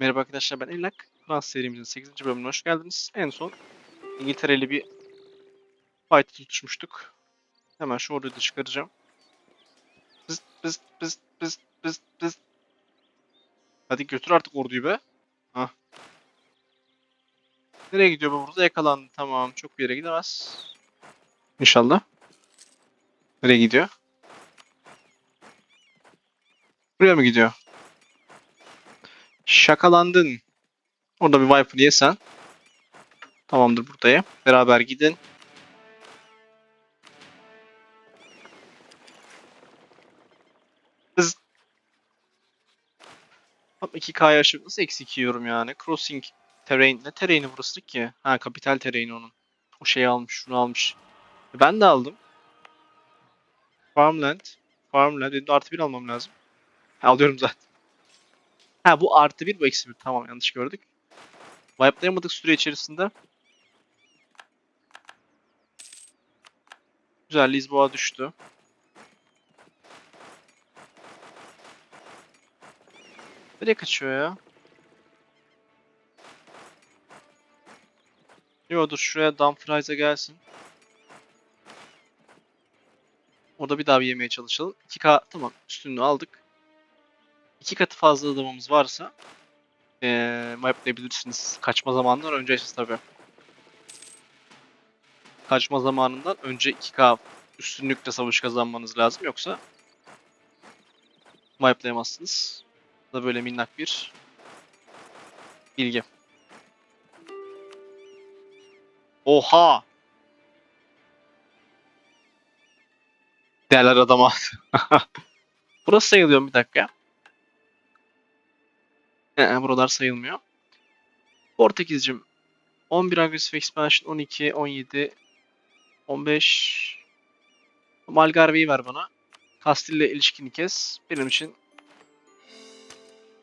Merhaba arkadaşlar ben Elak. Fransız serimizin 8. bölümüne hoş geldiniz. En son İngiltere'li bir fight tutuşmuştuk. Hemen şu orduyu da çıkaracağım. Pıst pıst pıst pıst pıst pıst. Hadi götür artık orduyu be. Hah. Nereye gidiyor bu burada? Yakalandı. Tamam. Çok bir yere gidemez. İnşallah. Nereye gidiyor? Buraya mı gidiyor? Şakalandın. Orada bir Viper yesen. Tamamdır buradayım. Beraber gidin. Hız. Hop 2K'ya aşıp nasıl eksi 2 yiyorum yani? Crossing terrain. Ne terrain'i burası ki? Ha kapital terrain'i onun. O şeyi almış, şunu almış. E, Ben de aldım. Farmland. Farmland. Benim artı 1 almam lazım. Ha, alıyorum zaten. Ha bu artı 1 bu eksi 1. Tamam yanlış gördük. Wipe'layamadık süre içerisinde. Güzel Lisboa düştü. Nereye kaçıyor ya? Yo dur şuraya Dumfries'e gelsin. Orada bir daha bir yemeye çalışalım. 2K tamam üstünlüğü aldık. 2 katı fazla adamımız varsa eee maplayabilirsiniz. Kaçma zamanından önce tabii. Kaçma zamanından önce 2K üstünlükle savaş kazanmanız lazım. Yoksa maplayamazsınız. Bu da böyle minnak bir bilgi. Oha! Derler adama. Burası sayılıyor bir dakika. Buralar sayılmıyor. Portekizcim 11 agresif expansion 12 17 15 Malgarve'yi ver bana. Kastil'le ilişkini kes. Benim için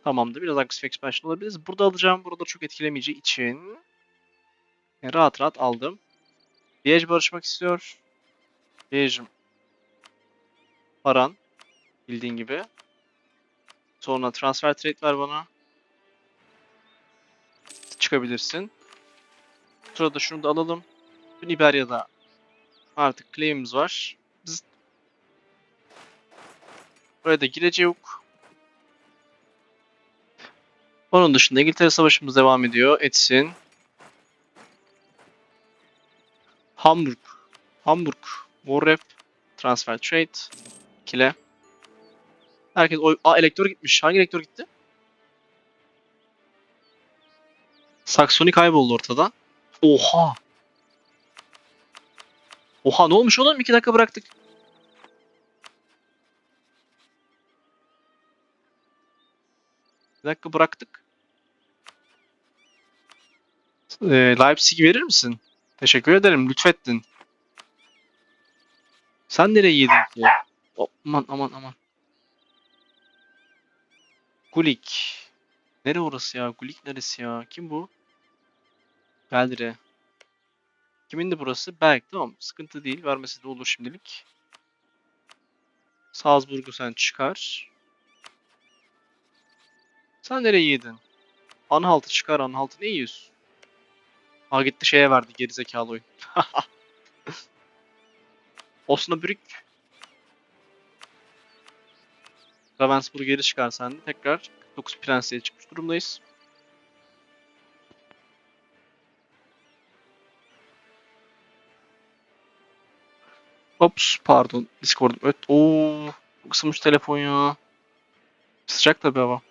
tamamdır. Biraz agresif expansion olabiliriz. Burada alacağım. Burada çok etkilemeyeceği için yani rahat rahat aldım. Liège barışmak istiyor. Liège'im paran bildiğin gibi. Sonra transfer trade ver bana çıkabilirsin. Sırada şunu da alalım. İberya'da artık claim'imiz var. Biz Buraya da gireceğiz. Onun dışında İngiltere Savaşımız devam ediyor. Etsin. Hamburg. Hamburg. War Rep. Transfer Trade. Kile. Herkes oy... Aa elektör gitmiş. Hangi elektör gitti? Saksoni kayboldu ortadan. Oha. Oha ne olmuş oğlum? 2 dakika bıraktık. Bir dakika bıraktık. Ee, Leipzig verir misin? Teşekkür ederim. Lütfettin. Sen nereye yedin ki? Aman aman aman. Gulik. Nere orası ya? Gulik neresi ya? Kim bu? Geldire. Kimindi burası? Berg. Tamam. Sıkıntı değil. Vermesi de olur şimdilik. Salzburg'u sen çıkar. Sen nereye yedin? Anhaltı çıkar. Anhaltı ne yiyorsun? Aa gitti şeye verdi gerizekalı oyun. Osnabrück. Ravensburg geri çıkar sen de. Tekrar 49 prensliğe çıkmış durumdayız. Ops pardon. Discord'um. Evet. Oo, ısınmış telefon ya. Sıcak tabii hava.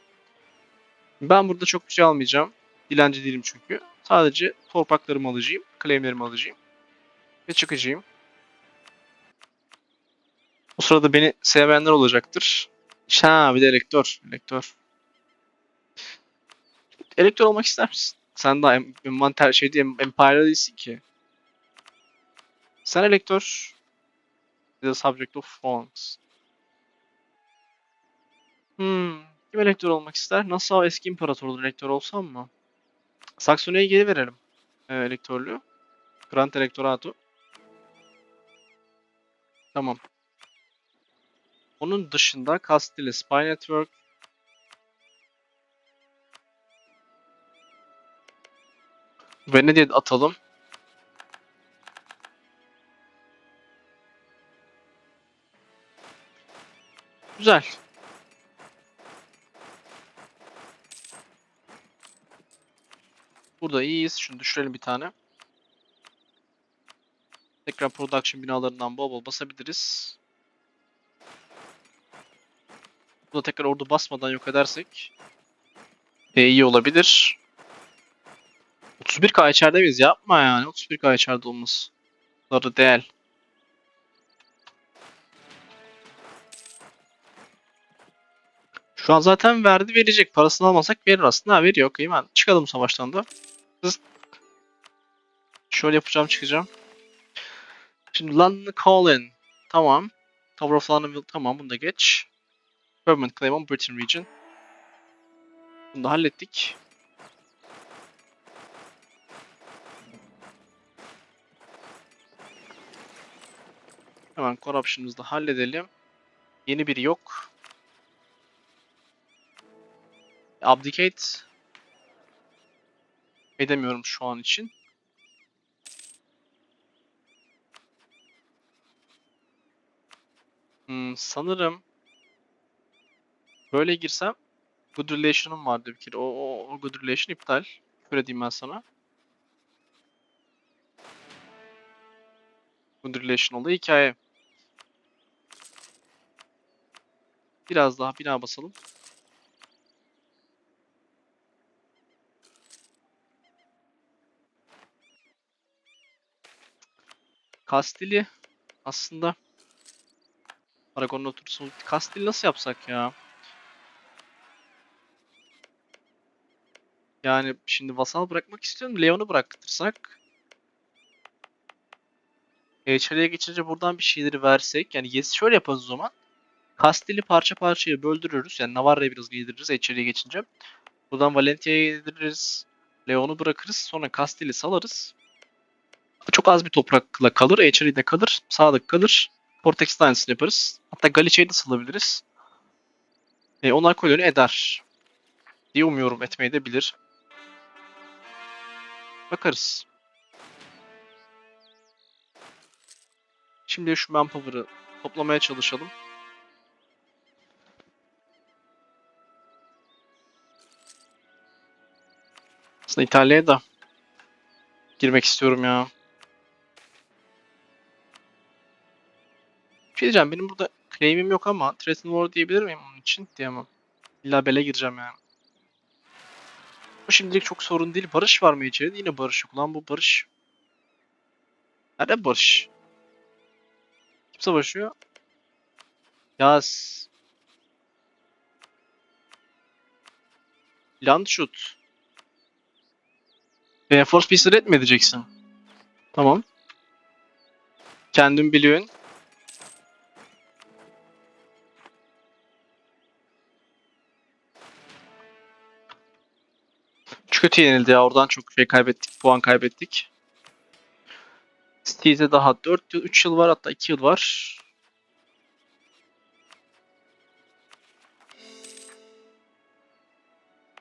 Ben burada çok bir şey almayacağım. Dilenci değilim çünkü. Sadece torpaklarımı alacağım. Claimlerimi alacağım. Ve çıkacağım. O sırada beni sevenler olacaktır. Ha bir de elektör. Elektör. Elektör olmak ister misin? Sen daha em- envanter şey diye Empire'da değilsin ki. Sen elektör. The subject of phones. Hmm. Kim elektör olmak ister? Nasıl eski imparatorluğun elektör olsam mı? Saksonya'ya geri verelim. E, elektörlüğü. Grand Electorato. Tamam. Onun dışında Castile Spy Network. Venedik'e atalım. Güzel. Burada iyiyiz. Şunu düşürelim bir tane. Tekrar production binalarından bol bol basabiliriz. Burada tekrar ordu basmadan yok edersek e, iyi olabilir. 31k içeride miyiz? Yapma yani. 31k içeride olması. Bunları değil. Şu an zaten verdi verecek. Parasını almasak verir aslında. Ha, veriyor. Okey ben çıkalım savaştan da. Şöyle yapacağım çıkacağım. Şimdi London Calling. Tamam. Tower of London tamam bunu da geç. Permanent Claim on Britain Region. Bunu da hallettik. Hemen Corruption'ımızı da halledelim. Yeni biri yok. Abdicate edemiyorum şu an için. Hmm, sanırım böyle girsem Good Relation'ım vardı bir kere. O, o, o Good Relation iptal. Küfür edeyim ben sana. Good Relation oldu hikaye. Biraz daha bina basalım. Kastili aslında Aragon'un otursun. Kastil nasıl yapsak ya? Yani şimdi vasal bırakmak istiyorum. Leon'u bıraktırsak. E, içeriye geçince buradan bir şeyleri versek. Yani yes şöyle yaparız o zaman. Kastil'i parça parçaya böldürürüz. Yani Navarra'ya biraz yediririz içeriye geçince. Buradan Valentia'ya yediririz. Leon'u bırakırız. Sonra Kastil'i salarız. Çok az bir toprakla kalır. Eçeri'de kalır. Sağlık kalır. Portex de aynısını yaparız. Hatta Galicia'yı da salabiliriz. E, onlar koloni eder. Diye umuyorum etmeyi de bilir. Bakarız. Şimdi şu manpower'ı toplamaya çalışalım. Aslında İtalya'ya da girmek istiyorum ya. Bir şey diyeceğim benim burada claim'im yok ama Threaten War diyebilir miyim onun için? Diyemem. İlla bele gireceğim yani. Bu şimdilik çok sorun değil. Barış var mı içeride? Yine barış yok. Lan bu barış. Nerede barış? Kim savaşıyor? Yaz. Landshut. E, Force Peace'i red mi edeceksin? Tamam. Kendin biliyorsun. Çok kötü yenildi ya. Oradan çok şey kaybettik. Puan kaybettik. Steve'de daha 4 yıl, 3 yıl var hatta 2 yıl var.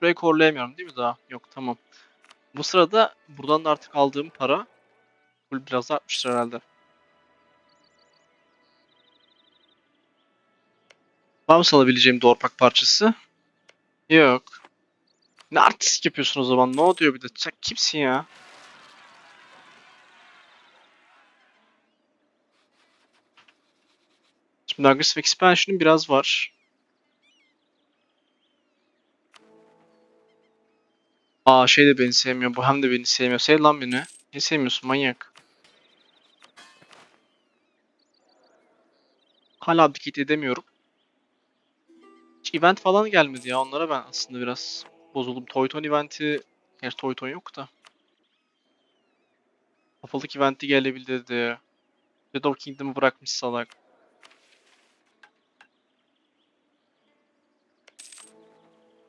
Burayı korlayamıyorum değil mi daha? Yok tamam. Bu sırada buradan da artık aldığım para full biraz artmıştır herhalde. Var mı salabileceğim doğurpak parçası? Yok. Ne artistik yapıyorsun o zaman? Ne oluyor bir de? Sen kimsin ya? Şimdi Aggressive Expansion'ın biraz var. Aa şey de beni sevmiyor. Bu hem de beni sevmiyor. Sev lan beni. Ne sevmiyorsun manyak? Hala abdicate edemiyorum. Hiç event falan gelmedi ya. Onlara ben aslında biraz bozuldum. Toyton eventi... Gerçi Toyton yok da. Kafalık eventi gelebildi dedi. Shadow Kingdom'u bırakmış salak.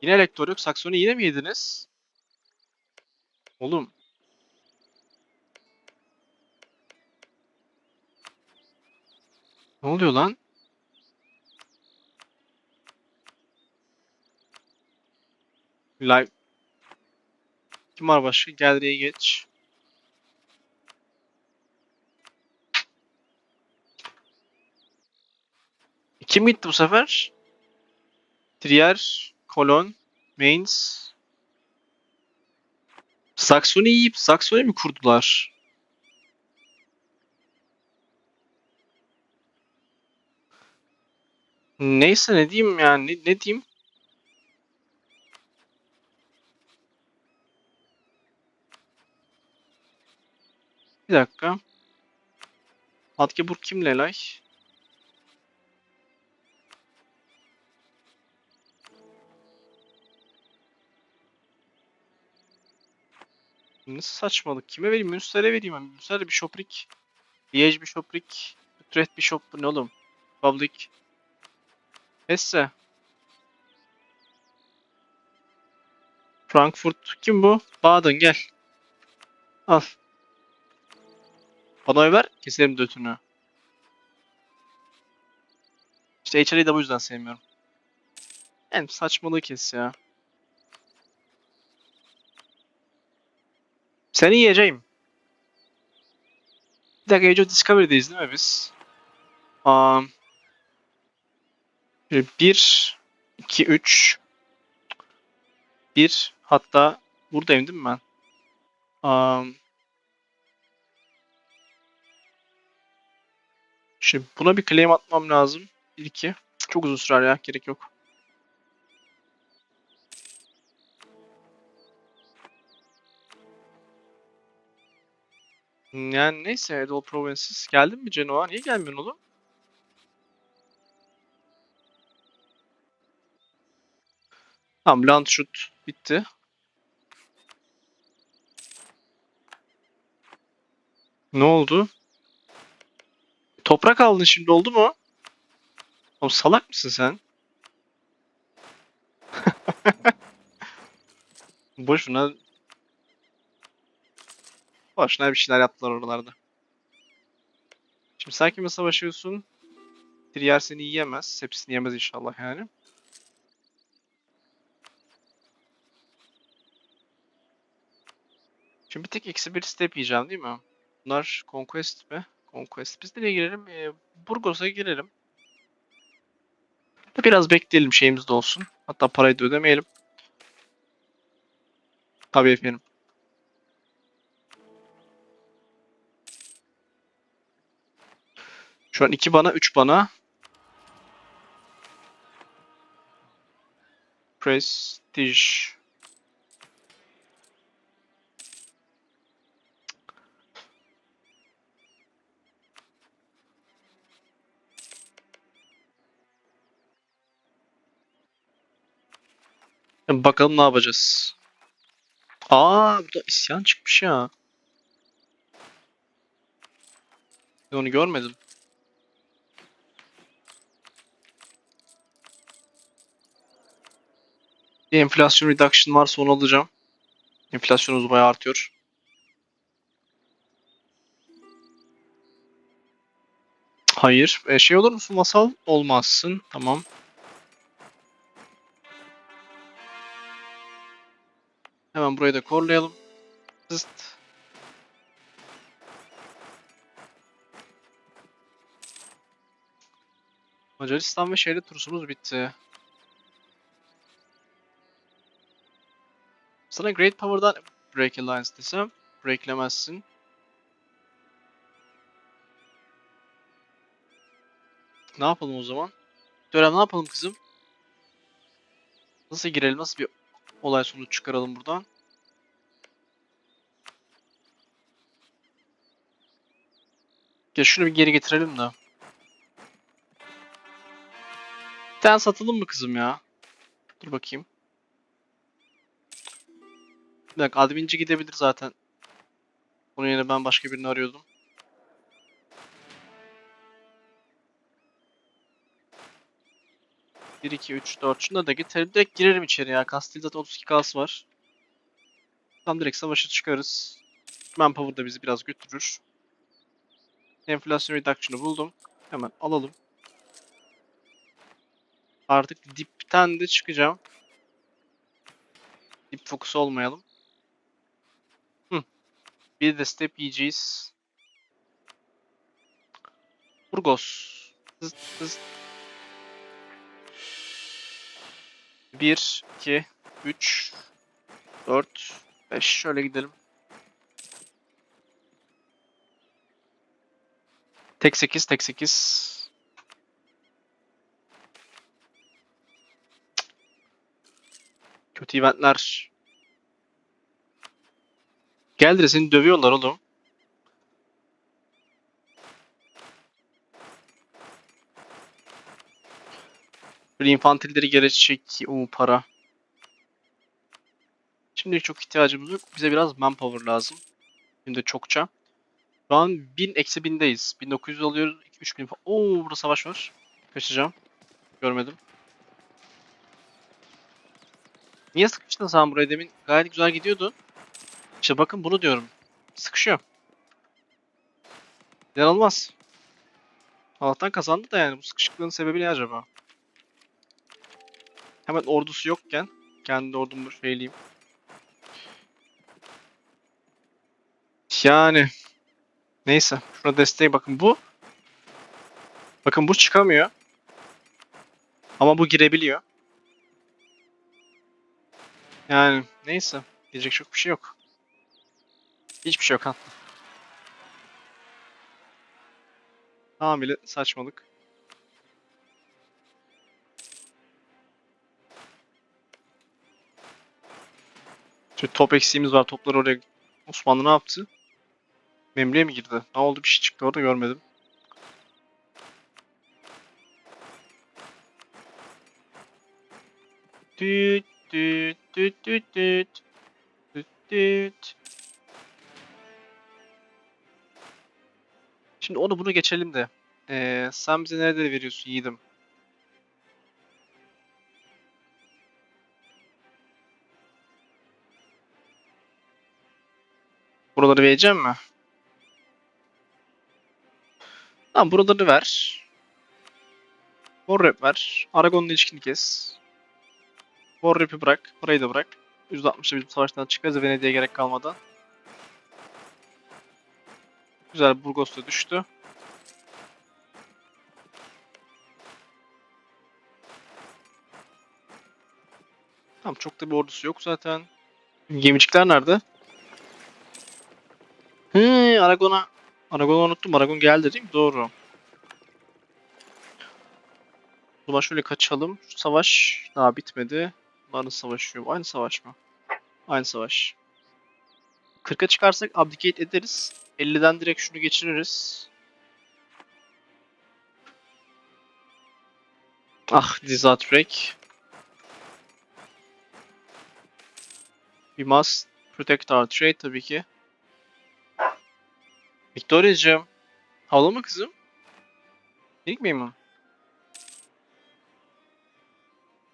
Yine elektör yok. Saksoni yine mi yediniz? Oğlum. Ne oluyor lan? Live. Kim var başka? Gel geç. Kim gitti bu sefer? Trier, Cologne, Mainz. Saxony yiyip Saxony mi kurdular? Neyse ne diyeyim yani ne, ne diyeyim? Bir dakika. Hatgeburg kimle lay? Nasıl saçmalık? Kime vereyim? Münster'e vereyim. ben. Münster bir şoprik. Liège bir şoprik. Utrecht bir şop. Ne oğlum? Public. Hesse. Frankfurt. Kim bu? Baden gel. Al. Bana ver. Keserim dötünü. İşte HR'yi de bu yüzden sevmiyorum. En saçmalığı kes ya. Seni yiyeceğim. Bir dakika Age of Discovery'deyiz değil mi biz? Um, 1, 2, 3, 1 hatta buradayım değil mi ben? Um, şimdi buna bir claim atmam lazım. 1, 2. Çok uzun sürer ya. Gerek yok. Yani neyse Edol Provinces. Geldin mi Genoa? Niye gelmiyorsun oğlum? Tamam Landshut bitti. Ne oldu? Toprak aldın şimdi oldu mu? Oğlum salak mısın sen? Boşuna Boşuna bir şeyler yaptılar oralarda. Şimdi sen kimle savaşıyorsun? Trier seni yiyemez. Hepsini yemez inşallah yani. Şimdi bir tek eksi bir step yiyeceğim değil mi? Bunlar Conquest mi? Conquest. Biz nereye girelim? Ee, Burgos'a girelim. Biraz bekleyelim şeyimiz de olsun. Hatta parayı da ödemeyelim. Tabii efendim. Şu an 2 bana, 3 bana. Prestige. Bakalım ne yapacağız. Aa burada isyan çıkmış ya. Onu görmedim. Bir enflasyon reduction varsa onu alacağım. Enflasyonumuz bayağı artıyor. Hayır. E, şey olur musun masal? Olmazsın. Tamam. Hemen burayı da korlayalım. Zıst. Macaristan ve şehri turumuz bitti. Sana Great Power'dan Break Alliance desem breaklemezsin. Ne yapalım o zaman? Dönem ne yapalım kızım? Nasıl girelim? Nasıl bir olay sonuç çıkaralım buradan? Gel şunu bir geri getirelim de. Bir tane satalım mı kızım ya? Dur bakayım. Bir dakika adminci gidebilir zaten. Bunun yerine ben başka birini arıyordum. Bir, iki, üç, dört. Şunu da getirelim. Direkt girerim içeri ya. Kastil zaten 32 kas var. Tam direkt savaşa çıkarız. Manpower da bizi biraz götürür. Enflasyon reduction'ı buldum. Hemen alalım. Artık dipten de çıkacağım. Dip fokus olmayalım. Bir de step yiyeceğiz. Burgos. Hız, hız. 1, 2, 3, 4, 5. Şöyle gidelim. Tek 8, tek 8. Kötü eventler. Geldi de seni dövüyorlar oğlum. Böyle infantilleri gelecek. O para. Şimdi çok ihtiyacımız yok. Bize biraz manpower lazım. De çokça. Şu an 1000 eksi 1000'deyiz. 1900 alıyoruz. 3000 falan. Oo burada savaş var. Kaçacağım. Görmedim. Niye sıkıştın sen buraya demin? Gayet güzel gidiyordu. İşte bakın bunu diyorum. Sıkışıyor. İnanılmaz. Allah'tan kazandı da yani bu sıkışıklığın sebebi ne acaba? Hemen ordusu yokken kendi ordumu şeyleyeyim. Yani neyse şuna desteğe bakın bu bakın bu çıkamıyor. Ama bu girebiliyor. Yani neyse diyecek çok bir şey yok. Hiçbir şey yok hatta. Tamamıyla saçmalık. Şu top eksiğimiz var. Toplar oraya. Osmanlı ne yaptı? Memriye mi girdi? Ne oldu? Bir şey çıktı orada görmedim. Düt düt düt düt düt. Düt düt. Şimdi onu bunu geçelim de. Ee, sen bize nerede veriyorsun yiğidim? Buraları vereceğim mi? Tamam buraları ver. Warrap ver. Aragon'la ilişkini kes. Warrap'i bırak. Parayı da bırak. %60'da bizim savaştan çıkarız. Venedik'e gerek kalmadan. Güzel Burgos da düştü. Tamam çok da bir ordusu yok zaten. Gemicikler nerede? Hı, Aragon'a Aragon'u unuttum. Aragon geldi değil mi? Doğru. O zaman şöyle kaçalım. Şu savaş daha bitmedi. Bunlar da savaşıyor. Aynı savaş mı? Aynı savaş. 40'a çıkarsak abdicate ederiz. 50'den direkt şunu geçiririz. Ah, Dizat Break. We must protect our trade tabii ki. Victoria'cığım. Havlama kızım. İlk miyim o?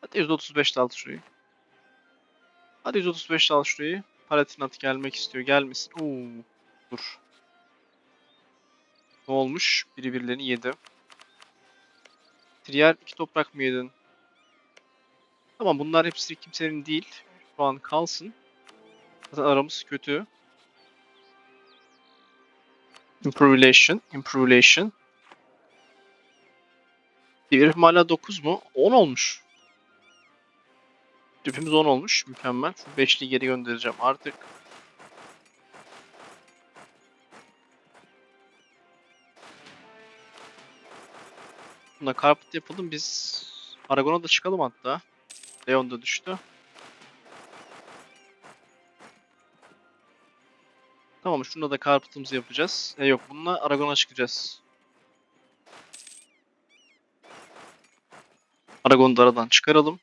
Hadi 135 al şurayı. Hadi 135 al şurayı. Palatinat gelmek istiyor. Gelmesin. Oo. Dur. Ne olmuş? Biri birilerini yedi. Trier iki toprak mı yedin? Tamam bunlar hepsi kimsenin değil. Şu an kalsın. Zaten aramız kötü. Improvement, improvement. Herifim hala 9 mu? 10 olmuş. Tüpümüz 10 olmuş. Mükemmel. Şu 5'liyi geri göndereceğim artık. Buna carpet yapalım. Biz Aragon'a da çıkalım hatta. Leon da düştü. Tamam şunda da carpet'ımızı yapacağız. E yok bununla Aragon'a çıkacağız. Aragon'u da aradan çıkaralım.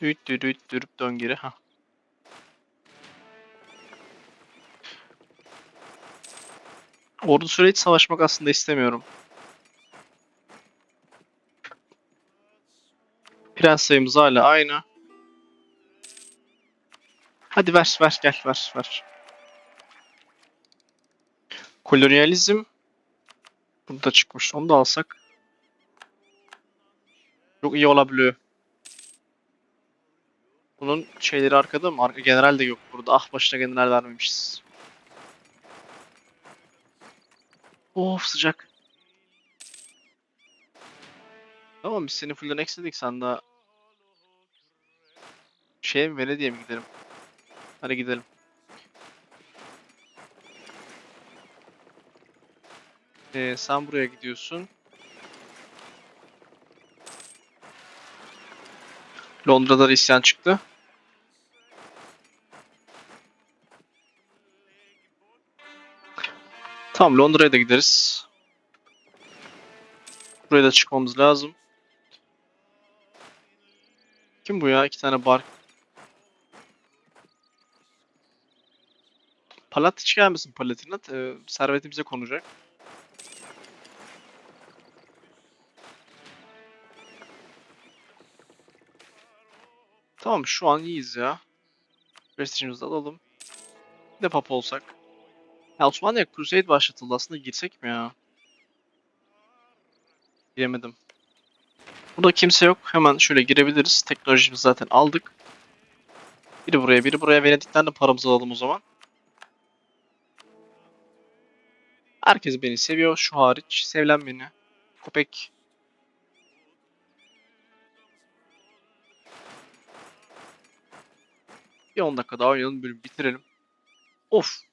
Düt düt düt dön geri. Ha. Ordu süre hiç savaşmak aslında istemiyorum. Prens sayımız hala aynı. Hadi ver ver gel ver ver. Kolonyalizm burada çıkmış. Onu da alsak. Çok iyi olabiliyor. Bunun şeyleri arkada mı? Arka general de yok burada. Ah başına general vermemişiz. Of sıcak. Tamam biz seni fullden ekledik sen daha şeye mi Venedik'e mi gidelim? Hadi gidelim. Ee, sen buraya gidiyorsun. Londra'da da isyan çıktı. Tamam Londra'ya da gideriz. Buraya da çıkmamız lazım. Kim bu ya? İki tane bar. Palat hiç gelmesin Palatinat. Ee, servetimize konacak. Tamam şu an iyiyiz ya. Prestijimizi alalım. Bir de papa olsak. Ya Osmanlı'ya Crusade başlatıldı aslında girsek mi ya? Giremedim. Burada kimse yok. Hemen şöyle girebiliriz. Teknolojimizi zaten aldık. Biri buraya, biri buraya. Venedik'ten de paramızı alalım o zaman. Herkes beni seviyor. Şu hariç. Sevilen beni. Köpek. Bir 10 dakika daha oynayalım. Bölüm bitirelim. Of.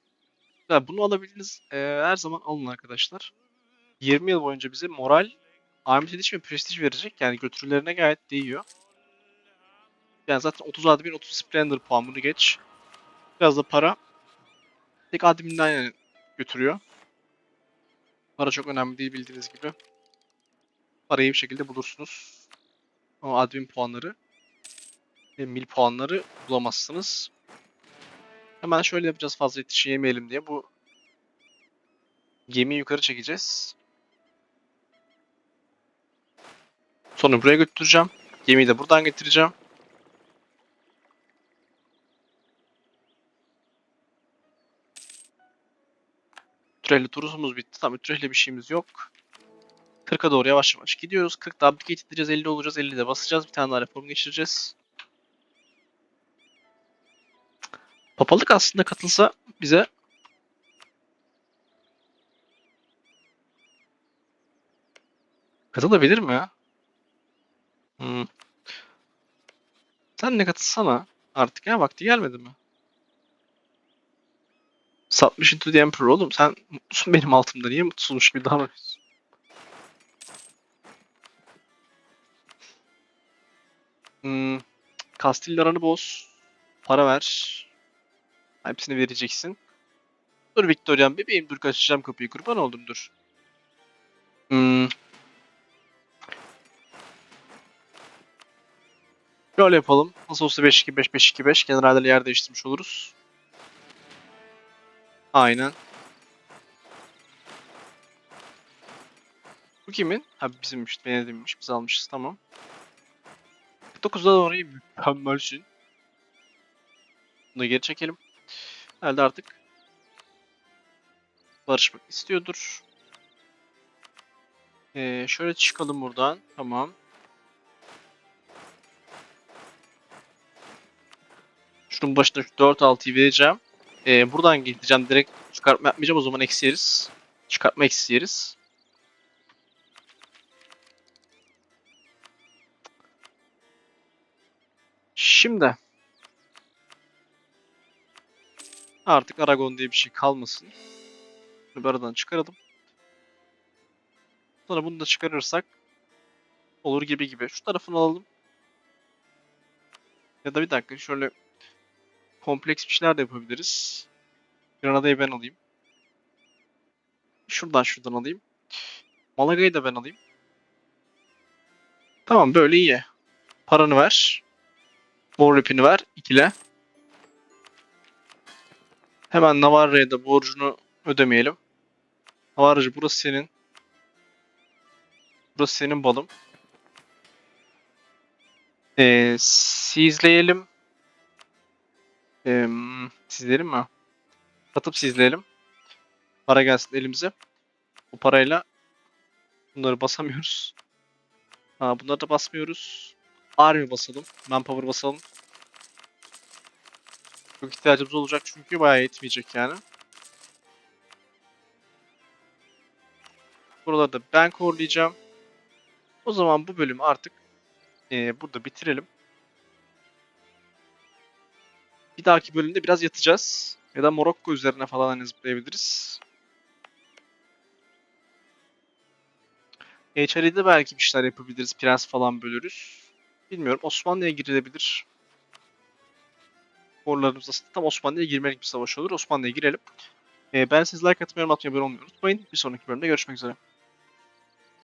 Ya bunu alabildiğiniz eee, her zaman alın arkadaşlar. 20 yıl boyunca bize moral, Ahmet Ediş ve prestij verecek. Yani götürülerine gayet değiyor. Yani zaten 30 admin 30 splendor puan bunu geç. Biraz da para. Tek adminden yani götürüyor. Para çok önemli değil bildiğiniz gibi. Parayı bir şekilde bulursunuz. Ama admin puanları ve mil puanları bulamazsınız. Hemen şöyle yapacağız fazla yetişi yemeyelim diye. Bu gemiyi yukarı çekeceğiz. Sonra buraya götüreceğim. Gemiyi de buradan getireceğim. Ütrehle turumuz bitti. Tamam Ütrehle bir şeyimiz yok. 40'a doğru yavaş yavaş gidiyoruz. 40'da abdicate edeceğiz. 50 olacağız. 50'de basacağız. Bir tane daha reform geçireceğiz. Papalık aslında katılsa bize katılabilir mi ya? Hmm. Sen ne katılsana artık ya vakti gelmedi mi? Satmış into the Emperor oğlum sen mutlusun benim altımda niye mutsuzmuş gibi davranıyorsun? Hmm. Kastillaranı boz. Para ver. Hepsini vereceksin. Dur Victoria'm bebeğim dur kaçacağım kapıyı kurban oldum dur. Hmm. Şöyle yapalım. Nasıl olsa 5-2-5-5-2-5 generallerle yer değiştirmiş oluruz. Aynen. Bu kimin? Ha bizimmiş, Venedik'miş. Biz almışız tamam. 49'da doğru mükemmelsin. Bunu da geri çekelim. Herhalde artık barışmak istiyordur. Ee, şöyle çıkalım buradan. Tamam. Şunun başına şu 4-6'yı vereceğim. Ee, buradan gideceğim. Direkt çıkartma yapmayacağım. O zaman eksi yeriz. Çıkartma eksi yeriz. Şimdi. Artık Aragon diye bir şey kalmasın. Bunu bir aradan çıkaralım. Sonra bunu da çıkarırsak olur gibi gibi. Şu tarafını alalım. Ya da bir dakika şöyle kompleks bir şeyler de yapabiliriz. Granada'yı ben alayım. Şuradan şuradan alayım. Malaga'yı da ben alayım. Tamam böyle iyi. Paranı ver. Ripini ver. ikile. Hemen Navarra'ya da borcunu ödemeyelim. Navarra'cı burası senin. Burası senin balım. Ee, sizleyelim. Ee, sizleyelim mi? Satıp sizleyelim. Para gelsin elimize. Bu parayla bunları basamıyoruz. Ha, bunları da basmıyoruz. Army basalım. Manpower basalım. Çok ihtiyacımız olacak çünkü bayağı yetmeyecek yani. Buraları da ben korlayacağım. O zaman bu bölümü artık eee, burada bitirelim. Bir dahaki bölümde biraz yatacağız. Ya da Morokko üzerine falan hani zıplayabiliriz. HR'de belki bir şeyler yapabiliriz. Prens falan bölürüz. Bilmiyorum. Osmanlı'ya girilebilir. Korlarımız aslında tam Osmanlı'ya girmelik bir savaş olur. Osmanlı'ya girelim. Ee, ben siz like atmayı, atmayı, abone unutmayın. Bir sonraki bölümde görüşmek üzere.